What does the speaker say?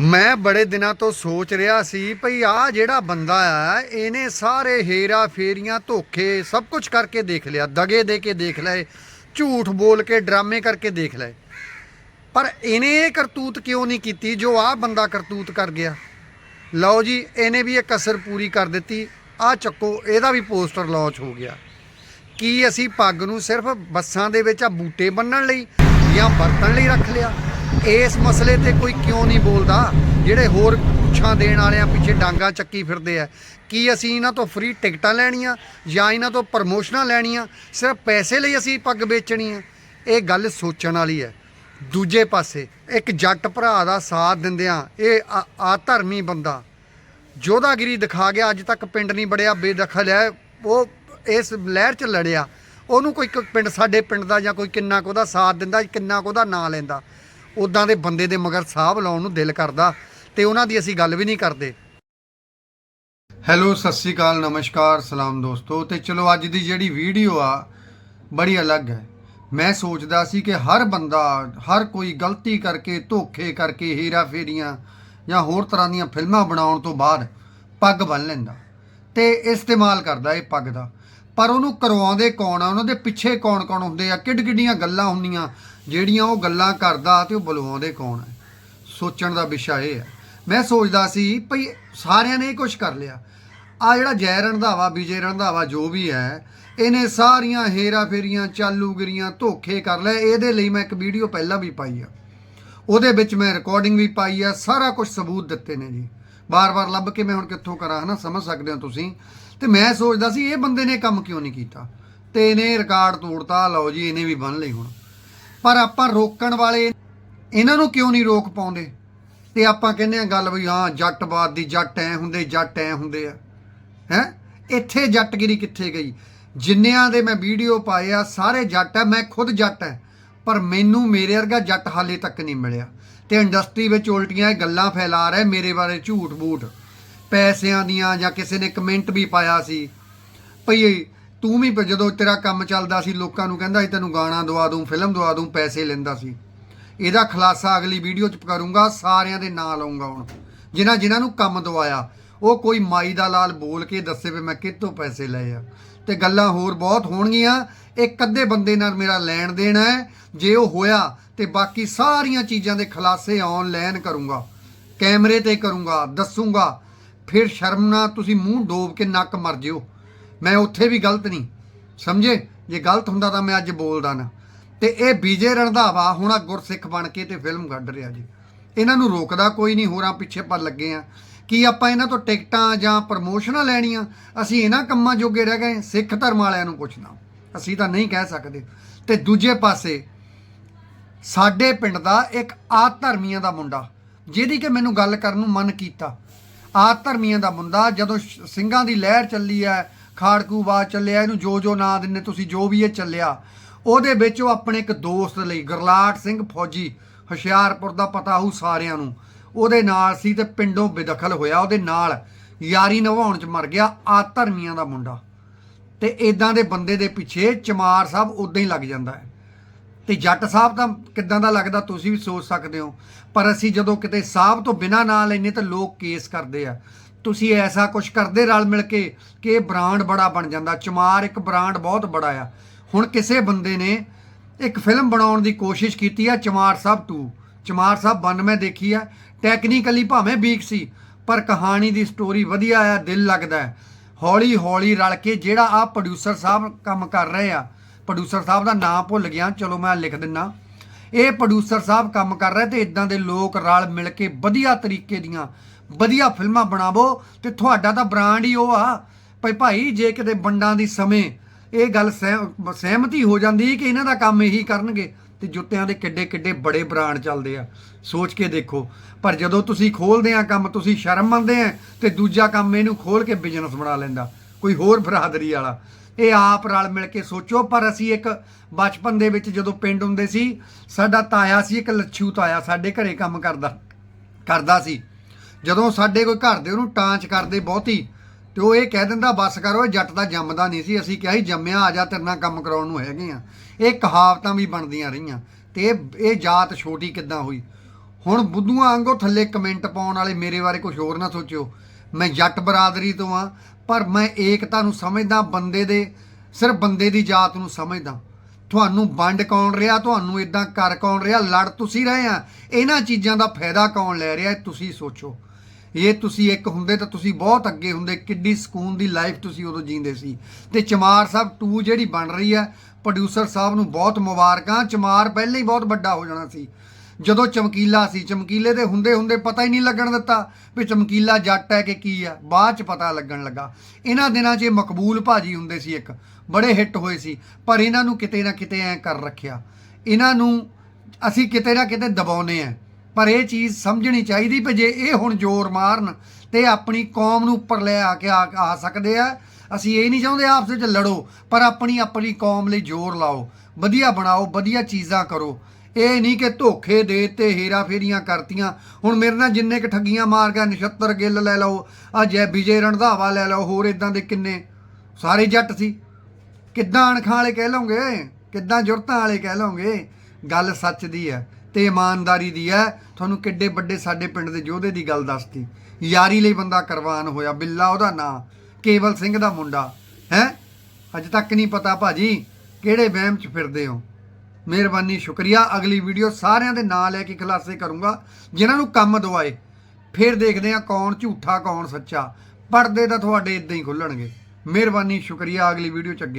ਮੈਂ ਬੜੇ ਦਿਨਾਂ ਤੋਂ ਸੋਚ ਰਿਹਾ ਸੀ ਭਈ ਆ ਜਿਹੜਾ ਬੰਦਾ ਆ ਇਹਨੇ ਸਾਰੇ ਹੇਰਾ ਫੇਰੀਆਂ ਧੋਖੇ ਸਭ ਕੁਝ ਕਰਕੇ ਦੇਖ ਲਿਆ, ਦਗੇ ਦੇ ਕੇ ਦੇਖ ਲਏ, ਝੂਠ ਬੋਲ ਕੇ ਡਰਾਮੇ ਕਰਕੇ ਦੇਖ ਲਏ। ਪਰ ਇਹਨੇ ਇਹ ਕਰਤੂਤ ਕਿਉਂ ਨਹੀਂ ਕੀਤੀ ਜੋ ਆ ਬੰਦਾ ਕਰਤੂਤ ਕਰ ਗਿਆ? ਲਓ ਜੀ, ਇਹਨੇ ਵੀ ਇਹ ਕਸਰ ਪੂਰੀ ਕਰ ਦਿੱਤੀ ਆ ਚੱਕੋ, ਇਹਦਾ ਵੀ ਪੋਸਟਰ ਲਾਂਚ ਹੋ ਗਿਆ। ਕੀ ਅਸੀਂ ਪੱਗ ਨੂੰ ਸਿਰਫ ਬੱਸਾਂ ਦੇ ਵਿੱਚ ਆ ਬੂਟੇ ਬੰਨਣ ਲਈ ਜਾਂ ਵਰਤਣ ਲਈ ਰੱਖ ਲਿਆ? ਇਸ ਮਸਲੇ ਤੇ ਕੋਈ ਕਿਉਂ ਨਹੀਂ ਬੋਲਦਾ? ਜਿਹੜੇ ਹੋਰ ਪੁੱਛਾਂ ਦੇਣ ਵਾਲਿਆਂ ਪਿੱਛੇ ਡਾਂਗਾ ਚੱਕੀ ਫਿਰਦੇ ਆ। ਕੀ ਅਸੀਂ ਇਹਨਾਂ ਤੋਂ ਫ੍ਰੀ ਟਿਕਟਾਂ ਲੈਣੀਆਂ ਜਾਂ ਇਹਨਾਂ ਤੋਂ ਪ੍ਰਮੋਸ਼ਨਾਂ ਲੈਣੀਆਂ? ਸਿਰਫ ਪੈਸੇ ਲਈ ਅਸੀਂ ਪੱਗ ਵੇਚਣੀ ਆ ਇਹ ਗੱਲ ਸੋਚਣ ਵਾਲੀ ਹੈ। ਦੂਜੇ ਪਾਸੇ, ਇੱਕ ਜੱਟ ਭਰਾ ਦਾ ਸਾਥ ਦਿੰਦਿਆਂ ਇਹ ਆ- ਧਰਮੀ ਬੰਦਾ ਜੋਧਾਗਿਰੀ ਦਿਖਾ ਗਿਆ, ਅੱਜ ਤੱਕ ਪਿੰਡ ਨਹੀਂ ਬੜਿਆ ਬੇਦਖਲ ਹੈ। ਉਹ ਇਸ ਲਹਿਰ 'ਚ ਲੜਿਆ। ਉਹਨੂੰ ਕੋਈ ਪਿੰਡ, ਸਾਡੇ ਪਿੰਡ ਦਾ ਜਾਂ ਕੋਈ ਕਿੰਨਾ ਕੁ ਉਹਦਾ ਸਾਥ ਦਿੰਦਾ, ਕਿੰਨਾ ਕੁ ਉਹਦਾ ਨਾਂ ਲੈਂਦਾ। ਉਦਾਂ ਦੇ ਬੰਦੇ ਦੇ ਮਗਰ ਸਾਹਬ ਲਾਉਣ ਨੂੰ ਦਿਲ ਕਰਦਾ ਤੇ ਉਹਨਾਂ ਦੀ ਅਸੀਂ ਗੱਲ ਵੀ ਨਹੀਂ ਕਰਦੇ। ਹੈਲੋ, ਸਤਿ ਸ੍ਰੀ ਅਕਾਲ, ਨਮਸਕਾਰ, ਸਲਾਮ ਦੋਸਤੋ। ਤੇ ਚਲੋ, ਅੱਜ ਦੀ ਜਿਹੜੀ ਵੀਡੀਓ ਆ, ਬੜੀ ਅਲੱਗ ਹੈ। ਮੈਂ ਸੋਚਦਾ ਸੀ ਕਿ ਹਰ ਬੰਦਾ, ਹਰ ਕੋਈ ਗਲਤੀ ਕਰਕੇ, ਧੋਖੇ ਕਰਕੇ, ਹੀਰਾ ਫੇਰੀਆਂ ਜਾਂ ਹੋਰ ਤਰ੍ਹਾਂ ਦੀਆਂ ਫਿਲਮਾਂ ਬਣਾਉਣ ਤੋਂ ਬਾਅਦ ਪੱਗ ਬੰਨ ਲੈਂਦਾ। ਤੇ ਇਸਤੇਮਾਲ ਕਰਦਾ ਇਹ ਪੱਗ ਦਾ। ਪਰ ਉਹਨੂੰ ਕਰਵਾਉਂਦੇ ਕੌਣ ਆ? ਉਹਨਾਂ ਦੇ ਪਿੱਛੇ ਕੌਣ ਕੌਣ ਹੁੰਦੇ ਆ? ਕਿੱਡ ਕਿੱਡੀਆਂ ਗੱਲਾਂ ਹੁੰਦੀਆਂ। ਜਿਹੜੀਆਂ ਉਹ ਗੱਲਾਂ ਕਰਦਾ ਤੇ ਉਹ ਬੁਲਵਾਉਂਦੇ ਕੌਣ ਹੈ? ਸੋਚਣ ਦਾ ਵਿਸ਼ਾ ਇਹ ਹੈ। ਮੈਂ ਸੋਚਦਾ ਸੀ ਭਈ ਸਾਰਿਆਂ ਨੇ ਇਹ ਕੁਝ ਕਰ ਲਿਆ। ਆ ਜਿਹੜਾ ਜੈ ਰੰਧਾਵਾ, ਵਿਜੇ ਰੰਧਾਵਾ ਜੋ ਵੀ ਹੈ, ਇਹਨੇ ਸਾਰੀਆਂ ਹੇਰਾ ਫੇਰੀਆਂ, ਚਾਲੂਗਿਰੀਆਂ ਧੋਖੇ ਕਰ ਲਏ। ਇਹਦੇ ਲਈ ਮੈਂ ਇੱਕ ਵੀਡੀਓ ਪਹਿਲਾਂ ਵੀ ਪਾਈ ਆ। ਉਹਦੇ ਵਿੱਚ ਮੈਂ ਰਿਕਾਰਡਿੰਗ ਵੀ ਪਾਈ ਆ। ਸਾਰਾ ਕੁਝ ਸਬੂਤ ਦਿੱਤੇ ਨੇ ਜੀ। ਬਾਰ-ਬਾਰ ਲੱਭ ਕੇ ਮੈਂ ਹੁਣ ਕਿੱਥੋਂ ਕਰਾਂ, ਹਨਾ? ਸਮਝ ਸਕਦੇ ਹੋ ਤੁਸੀਂ। ਤੇ ਮੈਂ ਸੋਚਦਾ ਸੀ, ਇਹ ਬੰਦੇ ਨੇ ਕੰਮ ਕਿਉਂ ਨਹੀਂ ਕੀਤਾ? ਤੇ ਇਹਨੇ ਰਿਕਾਰਡ ਤੋੜਤਾ। ਲਓ ਜੀ, ਇਹਨੇ ਵੀ ਬੰਨ ਲਈ ਹੁਣ। ਪਰ ਆਪਾਂ ਰੋਕਣ ਵਾਲੇ ਇਹਨਾਂ ਨੂੰ ਕਿਉਂ ਨਹੀਂ ਰੋਕ ਪਾਉਂਦੇ? ਤੇ ਆਪਾਂ ਕਹਿੰਦੇ ਆ ਗੱਲ ਵੀ ਹਾਂ ਜੱਟਵਾਦ ਦੀ ਜੱਟ ਐ ਹੁੰਦੇ, ਜੱਟ ਐ ਹੁੰਦੇ ਆ। ਹੈ? ਇੱਥੇ ਜੱਟਗਿਰੀ ਕਿੱਥੇ ਗਈ? ਜਿੰਨਿਆਂ ਦੇ ਮੈਂ ਵੀਡੀਓ ਪਾਏ ਆ, ਸਾਰੇ ਜੱਟ ਆ, ਮੈਂ ਖੁਦ ਜੱਟ ਆ ਪਰ ਮੈਨੂੰ ਮੇਰੇ ਵਰਗਾ ਜੱਟ ਹਾਲੇ ਤੱਕ ਨਹੀਂ ਮਿਲਿਆ। ਤੇ ਇੰਡਸਟਰੀ ਵਿੱਚ ਉਲਟੀਆਂ ਇਹ ਗੱਲਾਂ ਫੈਲਾ ਰਿਹਾ, ਮੇਰੇ ਬਾਰੇ ਝੂਠ ਬੂਠ ਪੈਸਿਆਂ ਦੀਆਂ ਜਾਂ ਕਿਸੇ ਨੇ ਕਮੈਂਟ ਵੀ ਪਾਇਆ ਸੀ, ਭਈ ਤੂੰ ਵੀ ਜਦੋਂ ਤੇਰਾ ਕੰਮ ਚੱਲਦਾ ਸੀ, ਲੋਕਾਂ ਨੂੰ ਕਹਿੰਦਾ ਸੀ, ਤੈਨੂੰ ਗਾਣਾ ਦਵਾ ਦੂੰ, ਫਿਲਮ ਦਵਾ ਦੂੰ, ਪੈਸੇ ਲੈਂਦਾ ਸੀ। ਇਹਦਾ ਖੁਲਾਸਾ ਅਗਲੀ ਵੀਡੀਓ 'ਚ ਕਰੂੰਗਾ, ਸਾਰਿਆਂ ਦੇ ਨਾਂ ਲਾਉਂਗਾ ਹੁਣ। ਜਿਨ੍ਹਾਂ ਜਿਨ੍ਹਾਂ ਨੂੰ ਕੰਮ ਦਵਾਇਆ, ਉਹ ਕੋਈ ਮਾਈ ਦਾ ਲਾਲ ਬੋਲ ਕੇ ਦੱਸੇ ਵੀ ਮੈਂ ਕਿੱਥੋਂ ਪੈਸੇ ਲਏ ਆ। ਤੇ ਗੱਲਾਂ ਹੋਰ ਬਹੁਤ ਹੋਣਗੀਆਂ। ਇੱਕ ਅੱਧੇ ਬੰਦੇ ਨਾਲ ਮੇਰਾ ਲੈਣ ਦੇਣ ਹੈ। ਜੇ ਉਹ ਹੋਇਆ, ਤੇ ਬਾਕੀ ਸਾਰੀਆਂ ਚੀਜ਼ਾਂ ਦੇ ਖੁਲਾਸੇ ਆਨਲਾਈਨ ਕਰੂੰਗਾ। ਕੈਮਰੇ ਤੇ ਕਰੂੰਗਾ, ਦੱਸੂੰਗਾ। ਫਿਰ ਸ਼ਰਮ ਨਾਲ ਤੁਸੀਂ ਮੂੰਹ ਡੋਬ ਕੇ ਨੱਕ ਮਰ ਜਿਓ। ਮੈਂ ਉੱਥੇ ਵੀ ਗਲਤ ਨਹੀਂ। ਸਮਝੇ? ਜੇ ਗਲਤ ਹੁੰਦਾ ਤਾਂ ਮੈਂ ਅੱਜ ਬੋਲਦਾ ਨਾ। ਤੇ ਇਹ ਵਿਜੇ ਰੰਧਾਵਾ ਹੁਣ ਆ ਗੁਰਸਿੱਖ ਬਣ ਕੇ ਤੇ ਫਿਲਮ ਕੱਢ ਰਿਹਾ ਜੀ। ਇਹਨਾਂ ਨੂੰ ਰੋਕਦਾ ਕੋਈ ਨਹੀਂ, ਹੋਰਾਂ ਪਿੱਛੇ ਪਰ ਲੱਗੇ ਆ। ਕੀ ਆਪਾਂ ਇਹਨਾਂ ਤੋਂ ਟਿਕਟਾਂ ਜਾਂ ਪ੍ਰਮੋਸ਼ਨਾਂ ਲੈਣੀਆਂ? ਅਸੀਂ ਇਹਨਾਂ ਕੰਮਾਂ ਜੋਗੇ ਰਹਿ ਗਏ, ਸਿੱਖ ਧਰਮ ਵਾਲਿਆਂ ਨੂੰ ਪੁੱਛਣਾ ਅਸੀਂ ਤਾਂ ਨਹੀਂ ਕਹਿ ਸਕਦੇ। ਤੇ ਦੂਜੇ ਪਾਸੇ, ਸਾਡੇ ਪਿੰਡ ਦਾ ਇੱਕ ਆਦ ਧਰਮੀਆਂ ਦਾ ਮੁੰਡਾ, ਜਿਹਦੀ ਕਿ ਮੈਨੂੰ ਗੱਲ ਕਰਨ ਨੂੰ ਮਨ ਕੀਤਾ। ਆਦ ਧਰਮੀਆਂ ਦਾ ਮੁੰਡਾ ਜਦੋਂ ਸ਼- ਸਿੰਘਾਂ ਦੀ ਲਹਿਰ ਚੱਲੀ ਹੈ ਖਾੜਕੂ ਬਾਦ ਚੱਲਿਆ, ਇਹਨੂੰ ਜੋ ਜੋ ਨਾਂ ਦਿੰਨੇ ਤੁਸੀਂ ਜੋ ਵੀ ਇਹ ਚੱਲਿਆ, ਉਹਦੇ ਵਿੱਚ ਉਹ ਆਪਣੇ ਇੱਕ ਦੋਸਤ ਲਈ, ਗਰਲਾਟ ਸਿੰਘ ਫੌਜੀ, ਹੁਸ਼ਿਆਰਪੁਰ ਦਾ ਪਤਾ ਹੋਊ ਸਾਰਿਆਂ ਨੂੰ, ਉਹਦੇ ਨਾਲ ਸੀ ਤੇ ਪਿੰਡੋਂ ਬੇਦਖਲ ਹੋਇਆ, ਉਹਦੇ ਨਾਲ ਯਾਰੀ ਨਿਭਾਉਣ ਚ ਮਰ ਗਿਆ ਆ ਧਰਮੀਆਂ ਦਾ ਮੁੰਡਾ। ਤੇ ਇਦਾਂ ਦੇ ਬੰਦੇ ਦੇ ਪਿੱਛੇ ਚਮਾਰ ਸਾਹਿਬ ਉਦਾਂ ਹੀ ਲੱਗ ਜਾਂਦਾ ਹੈ। ਤੇ ਜੱਟ ਸਾਹਿਬ ਤਾਂ ਕਿੱਦਾਂ ਦਾ ਲੱਗਦਾ ਤੁਸੀਂ ਵੀ ਸੋਚ ਸਕਦੇ ਹੋ, ਪਰ ਅਸੀਂ ਜਦੋਂ ਕਿਤੇ ਸਾਹਿਬ ਤੋਂ ਬਿਨਾ ਨਾਂ ਲੈਨੇ ਤਾਂ ਲੋਕ ਕੇਸ ਕਰਦੇ ਆ। ਤੁਸੀਂ ਐਸਾ ਕੁਝ ਕਰਦੇ ਰਲ ਮਿਲ ਕੇ ਕਿ ਇਹ ਬ੍ਰਾਂਡ ਬੜਾ ਬਣ ਜਾਂਦਾ। ਚਮਾਰ ਇੱਕ ਬ੍ਰਾਂਡ ਬਹੁਤ ਬੜਾ ਆ। ਹੁਣ ਕਿਸੇ ਬੰਦੇ ਨੇ ਇੱਕ ਫਿਲਮ ਬਣਾਉਣ ਦੀ ਕੋਸ਼ਿਸ਼ ਕੀਤੀ ਆ ਚਮਾਰ ਸਾਹਿਬ 2 ਚਮਾਰ ਸਾਹਿਬ 92 ਦੇਖੀ ਆ। ਟੈਕਨੀਕਲੀ ਭਾਵੇਂ ਵੀਕ ਸੀ, ਪਰ ਕਹਾਣੀ ਦੀ ਸਟੋਰੀ ਵਧੀਆ ਆ, ਦਿਲ ਲੱਗਦਾ ਹੈ। ਹੌਲੀ ਹੌਲੀ ਰਲ ਕੇ ਜਿਹੜਾ ਆ ਪ੍ਰੋਡਿਊਸਰ ਸਾਹਿਬ ਕੰਮ ਕਰ ਰਹੇ ਆ ਪ੍ਰੋਡਿਊਸਰ ਸਾਹਿਬ ਦਾ ਨਾਮ ਭੁੱਲ ਗਿਆ, ਚਲੋ ਮੈਂ ਲਿਖ ਦਿੰਨਾ। ਇਹ ਪ੍ਰੋਡਿਊਸਰ ਸਾਹਿਬ ਕੰਮ ਕਰ ਰਹੇ ਤੇ ਇਦਾਂ ਦੇ ਲੋਕ ਰਲ ਮਿਲ ਕੇ ਵਧੀਆ ਤਰੀਕੇ ਦੀਆਂ ਵਧੀਆ ਫਿਲਮਾਂ ਬਣਾਵੋ ਤੇ ਤੁਹਾਡਾ ਤਾਂ ਬ੍ਰਾਂਡ ਹੀ ਉਹ ਆ। ਭਈ ਭਾਈ, ਜੇ ਕਿਤੇ ਬੰਡਾਂ ਦੀ ਸਮੇਂ ਇਹ ਗੱਲ ਸਹਿ- ਸਹਿਮਤੀ ਹੋ ਜਾਂਦੀ ਕਿ ਇਹਨਾਂ ਦਾ ਕੰਮ ਇਹੀ ਕਰਨਗੇ, ਤੇ ਜੁੱਤਿਆਂ ਦੇ ਕਿੱਡੇ ਕਿੱਡੇ ਬੜੇ ਬ੍ਰਾਂਡ ਚੱਲਦੇ ਆ। ਸੋਚ ਕੇ ਦੇਖੋ। ਪਰ ਜਦੋਂ ਤੁਸੀਂ ਖੋਲਦੇ ਆ ਕੰਮ, ਤੁਸੀਂ ਸ਼ਰਮ ਮੰਨਦੇ ਆ, ਤੇ ਦੂਜਾ ਕੰਮ ਇਹਨੂੰ ਖੋਲ ਕੇ ਬਿਜ਼ਨਸ ਬਣਾ ਲੈਂਦਾ। ਕੋਈ ਹੋਰ ਬਰਾਦਰੀ ਵਾਲਾ। ਇਹ ਆਪ ਰਲ ਮਿਲ ਕੇ ਸੋਚੋ, ਪਰ ਅਸੀਂ ਇੱਕ ਬਚਪਨ ਦੇ ਵਿੱਚ ਜਦੋਂ ਪਿੰਡ ਹੁੰਦੇ ਸੀ, ਸਾਡਾ ਤਾਇਆ ਸੀ, ਇੱਕ ਲੱਛੂ ਤਾਇਆ ਸਾਡੇ ਘਰੇ ਕੰਮ ਕਰਦਾ ਕਰਦਾ ਸੀ। ਜਦੋਂ ਸਾਡੇ ਕੋਈ ਘਰ ਦੇ ਉਹਨੂੰ ਟਾਂਚ ਕਰਦੇ ਬਹੁਤੀ, ਤੇ ਉਹ ਇਹ ਕਹਿ ਦਿੰਦਾ, ਬਸ ਕਰੋ ਇਹ ਜੱਟ ਦਾ ਜੰਮਦਾ ਨਹੀਂ ਸੀ। ਅਸੀਂ ਕਿਹਾ ਸੀ, ਜੰਮਿਆ, ਆ ਜਾ, ਤੇਰੇ ਨਾਲ ਕੰਮ ਕਰਾਉਣ ਨੂੰ ਹੈਗੇ ਆ। ਇਹ ਕਹਾਵਤਾਂ ਵੀ ਬਣਦੀਆਂ ਰਹੀਆਂ। ਤੇ ਇਹ ਜਾਤ ਛੋਟੀ ਕਿੱਦਾਂ ਹੋਈ? ਹੁਣ ਬੁੱਧੂਆਂ ਵਾਂਗੋ ਥੱਲੇ ਕਮੈਂਟ ਪਾਉਣ ਵਾਲੇ ਮੇਰੇ ਬਾਰੇ ਕੁਝ ਹੋਰ ਨਾ ਸੋਚਿਓ। ਮੈਂ ਜੱਟ ਬਰਾਦਰੀ ਤੋਂ ਆ, ਪਰ ਮੈਂ ਏਕਤਾ ਨੂੰ ਸਮਝਦਾ, ਬੰਦੇ ਦੇ, ਸਿਰਫ ਬੰਦੇ ਦੀ ਜਾਤ ਨੂੰ ਸਮਝਦਾ। ਤੁਹਾਨੂੰ ਵੰਡ ਕੌਣ ਰਿਹਾ? ਤੁਹਾਨੂੰ ਇਦਾਂ ਕਰ ਕੌਣ ਰਿਹਾ? ਲੜ ਤੁਸੀਂ ਰਹੇ ਆ। ਇਹਨਾਂ ਚੀਜ਼ਾਂ ਦਾ ਫਾਇਦਾ ਕੌਣ ਲੈ ਰਿਹਾ? ਤੁਸੀਂ ਸੋਚੋ। ਇਹ ਤੁਸੀਂ ਇੱਕ ਹੁੰਦੇ ਤਾਂ ਤੁਸੀਂ ਬਹੁਤ ਅੱਗੇ ਹੁੰਦੇ, ਕਿੱਡੀ ਸਕੂਨ ਦੀ ਲਾਈਫ ਤੁਸੀਂ ਉਦੋਂ ਜੀਂਦੇ ਸੀ। ਤੇ ਚਮਾਰ ਸਾਹਿਬ 2 ਜਿਹੜੀ ਬਣ ਰਹੀ ਹੈ ਪ੍ਰੋਡਿਊਸਰ ਸਾਹਿਬ ਨੂੰ ਬਹੁਤ ਮੁਬਾਰਕਾਂ, ਚਮਾਰ ਪਹਿਲਾਂ ਹੀ ਬਹੁਤ ਵੱਡਾ ਹੋ ਜਾਣਾ ਸੀ। ਜਦੋਂ ਚਮਕੀਲਾ ਸੀ, ਚਮਕੀਲੇ ਦੇ ਹੁੰਦੇ ਹੁੰਦੇ ਪਤਾ ਹੀ ਨਹੀਂ ਲੱਗਣ ਦਿੱਤਾ ਵੀ ਚਮਕੀਲਾ ਜੱਟ ਹੈ ਕਿ ਕੀ ਆ ਬਾਅਦ ਚ ਪਤਾ ਲੱਗਣ ਲੱਗਾ। ਇਹਨਾਂ ਦਿਨਾਂ 'ਚ ਇਹ ਮਕਬੂਲ ਭਾਜੀ ਹੁੰਦੇ ਸੀ ਇੱਕ, ਬੜੇ ਹਿੱਟ ਹੋਏ ਸੀ, ਪਰ ਇਹਨਾਂ ਨੂੰ ਕਿਤੇ ਨਾ ਕਿਤੇ ਐ ਕਰ ਰੱਖਿਆ। ਇਹਨਾਂ ਨੂੰ ਅਸੀਂ ਕਿਤੇ ਨਾ ਕਿਤੇ ਦਬਾਉਨੇ ਆ। ਪਰ ਇਹ ਚੀਜ਼ ਸਮਝਣੀ ਚਾਹੀਦੀ ਵੀ ਜੇ ਇਹ ਹੁਣ ਜ਼ੋਰ ਮਾਰਨ ਤੇ ਆਪਣੀ ਕੌਮ ਨੂੰ ਉੱਪਰ ਲੈ ਆ ਕੇ ਆ ਸਕਦੇ ਆ, ਅਸੀਂ ਇਹ ਨਹੀਂ ਚਾਹੁੰਦੇ ਆਪਸ ਵਿੱਚ ਲੜੋ, ਪਰ ਆਪਣੀ ਆਪਣੀ ਕੌਮ ਲਈ ਜ਼ੋਰ ਲਾਓ, ਵਧੀਆ ਬਣਾਓ, ਵਧੀਆ ਚੀਜ਼ਾਂ ਕਰੋ। ਇਹ ਨਹੀਂ ਕਿ ਧੋਖੇ ਦੇ ਤੇ ਹੇਰਾ ਫੇਰੀਆਂ ਕਰਤੀਆਂ। ਹੁਣ ਮੇਰੇ ਨਾਲ ਜਿੰਨੇ ਕ ਠੱਗੀਆਂ ਮਾਰ ਗਿਆ, ਨਛੱਤਰ ਗਿੱਲ ਲੈ ਲਓ, ਆ ਜੈ ਵਿਜੇ ਰਣਧਾਵਾ ਲੈ ਲਓ, ਹੋਰ ਇਦਾਂ ਦੇ ਕਿੰਨੇ? ਸਾਰੇ ਜੱਟ ਸੀ। ਕਿੱਦਾਂ ਅਣਖਾਂ ਵਾਲੇ ਕਹਿ ਲਓਗੇ? ਕਿੱਦਾਂ ਜੁਰਤਾਂ ਵਾਲੇ ਕਹਿ ਲਓਗੇ? ਗੱਲ ਸੱਚ ਦੀ ਹੈ। ਤੇ ਇਮਾਨਦਾਰੀ ਦੀ ਹੈ। ਤੁਹਾਨੂੰ ਕਿੱਡੇ ਵੱਡੇ ਸਾਡੇ ਪਿੰਡ ਦੇ ਯੋਧੇ ਦੀ ਗੱਲ ਦੱਸਤੀ। ਯਾਰੀ ਲਈ ਬੰਦਾ ਕੁਰਬਾਨ ਹੋਇਆ, ਬਿੱਲਾ ਉਹਦਾ ਨਾਂ, ਕੇਵਲ ਸਿੰਘ ਦਾ ਮੁੰਡਾ, ਹੈ? ਅੱਜ ਤੱਕ ਨਹੀਂ ਪਤਾ ਭਾਜੀ, ਕਿਹੜੇ ਵਹਿਮ 'ਚ ਫਿਰਦੇ ਹੋ। ਮਿਹਰਬਾਨੀ, ਸ਼ੁਕਰੀਆ। ਅਗਲੀ ਵੀਡੀਓ ਸਾਰਿਆਂ ਦੇ ਨਾਂ ਲੈ ਕੇ ਖੁਲਾਸੇ ਕਰੂੰਗਾ। ਜਿਨ੍ਹਾਂ ਨੂੰ ਕੰਮ ਦਵਾਏ। ਫਿਰ ਦੇਖਦੇ ਹਾਂ ਕੌਣ ਝੂਠਾ, ਕੌਣ ਸੱਚਾ। ਪਰਦੇ ਤਾਂ ਤੁਹਾਡੇ ਇਦਾਂ ਹੀ ਖੁੱਲਣਗੇ। ਮਿਹਰਬਾਨੀ, ਸ਼ੁਕਰੀਆ। ਅਗਲੀ ਵੀਡੀਓ ਚ ਅੱਗੇ